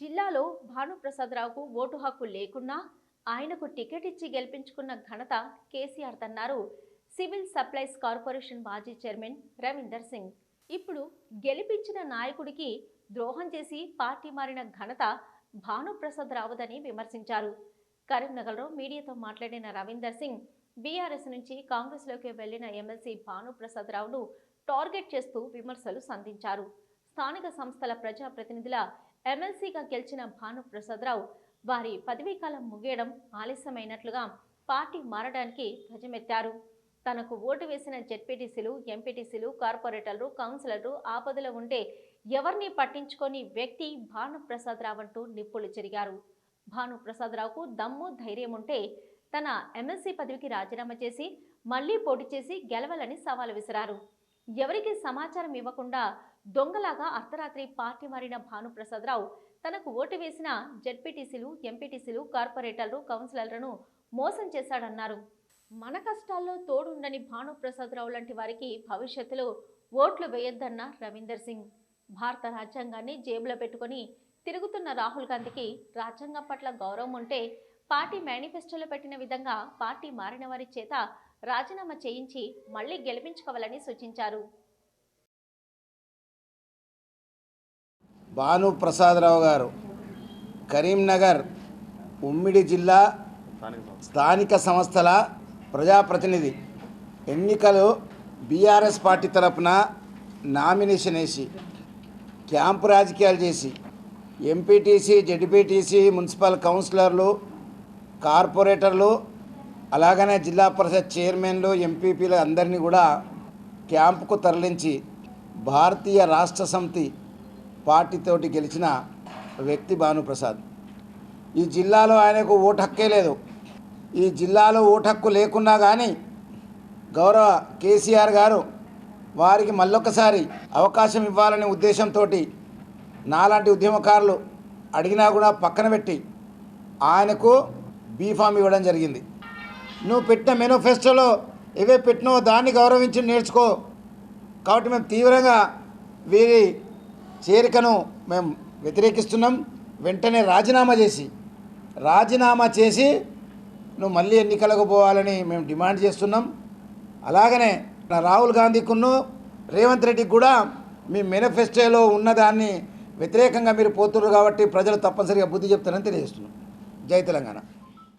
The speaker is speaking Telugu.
జిల్లాలో భానుప్రసాదరావుకు ఓటు హక్కు లేకున్నా ఆయనకు టికెట్ ఇచ్చి గెలిపించుకున్న ఘనత కేసీఆర్ తన్నారు. సివిల్ సప్లైస్ కార్పొరేషన్ మాజీ చైర్మన్ రవీందర్ సింగ్. ఇప్పుడు గెలిపించిన నాయకుడికి ద్రోహం చేసి పార్టీ మారిన ఘనత భానుప్రసాద్ రావుదని విమర్శించారు. కరీంనగర్లో మీడియాతో మాట్లాడిన రవీందర్ సింగ్ బీఆర్ఎస్ నుంచి కాంగ్రెస్లోకి వెళ్ళిన ఎమ్మెల్సీ భానుప్రసాద్ రావును టార్గెట్ చేస్తూ విమర్శలు సంధించారు. స్థానిక సంస్థల ప్రజాప్రతినిధుల ఎమ్మెల్సీగా గెలిచిన భానుప్రసాదరావు వారి పదవీకాలం ముగియడం ఆలస్యమైనట్లుగా పార్టీ మారడానికి ధ్వజమెత్తారు. తనకు ఓటు వేసిన జెడ్పీటీసీలు ఎంపీటీసీలు కార్పొరేటర్లు కౌన్సిలర్లు ఆపదలో ఉంటే ఎవరిని పట్టించుకొని వ్యక్తి భానుప్రసాదరావు అంటూ నిప్పులు చెరిగారు భానుప్రసాదరావుకు దమ్ము ధైర్యం ఉంటే తన ఎమ్మెల్సీ పదవికి రాజీనామా చేసి మళ్ళీ పోటీ చేసి గెలవాలని సవాలు విసిరారు. ఎవరికి సమాచారం ఇవ్వకుండా దొంగలాగా అర్ధరాత్రి పార్టీ మారిన భానుప్రసాదరావు తనకు ఓటు వేసిన జెడ్పీటీసీలు ఎంపీటీసీలు కార్పొరేటర్లు కౌన్సిలర్లను మోసం చేశాడన్నారు. మన కష్టాల్లో తోడుండని భానుప్రసాదరావు లాంటి వారికి భవిష్యత్తులో ఓట్లు వేయొద్దన్న రవీందర్ సింగ్. భారత రాజ్యాంగాన్ని జేబులో పెట్టుకొని తిరుగుతున్న రాహుల్ గాంధీకి రాజ్యాంగం పట్ల గౌరవం ఉంటే పార్టీ మేనిఫెస్టోలో పెట్టిన విధంగా పార్టీ మారిన వారి చేత రాజీనామా చేయించి మళ్ళీ గెలిపించుకోవాలని సూచించారు. భానుప్రసాదరావు గారు కరీంనగర్ ఉమ్మిడి జిల్లా స్థానిక సంస్థల ప్రజాప్రతినిధి. ఎన్నికలు బీఆర్ఎస్ పార్టీ తరపున నామినేషన్ వేసి క్యాంపు రాజకీయాలు చేసి ఎంపీటీసీ జడ్పీటీసీ మున్సిపల్ కౌన్సిలర్లు కార్పొరేటర్లు అలాగనే జిల్లా పరిషత్ చైర్మన్లు ఎంపీపీలు అందరినీ కూడా క్యాంపుకు తరలించి భారతీయ రాష్ట్ర సమితి పార్టీతోటి గెలిచిన వ్యక్తి భానుప్రసాద్. ఈ జిల్లాలో ఆయనకు ఓటు హక్కే లేదు. ఈ జిల్లాలో ఓటు హక్కు లేకున్నా కానీ గౌరవ కేసీఆర్ గారు వారికి మళ్ళొకసారి అవకాశం ఇవ్వాలనే ఉద్దేశంతో నాలాంటి ఉద్యమకారులు అడిగినా కూడా పక్కన పెట్టి ఆయనకు బీఫామ్ ఇవ్వడం జరిగింది. నువ్వు పెట్టిన మేనిఫెస్టోలో ఏవే పెట్టినో దాన్ని గౌరవించి నేర్చుకో. కాబట్టి మేము తీవ్రంగా వీరి చేరికను మేము వ్యతిరేకిస్తున్నాం. వెంటనే రాజీనామా చేసి రాజీనామా చేసి నువ్వు మళ్ళీ ఎన్నికలకు పోవాలని మేము డిమాండ్ చేస్తున్నాం. అలాగనే నా రాహుల్ గాంధీకును రేవంత్ రెడ్డికి కూడా మీ మేనిఫెస్టోలో ఉన్నదాన్ని వ్యతిరేకంగా మీరు పోతున్నారు కాబట్టి ప్రజలు తప్పనిసరిగా బుద్ధి చెప్తారని తెలియజేస్తున్నాం. జై తెలంగాణ.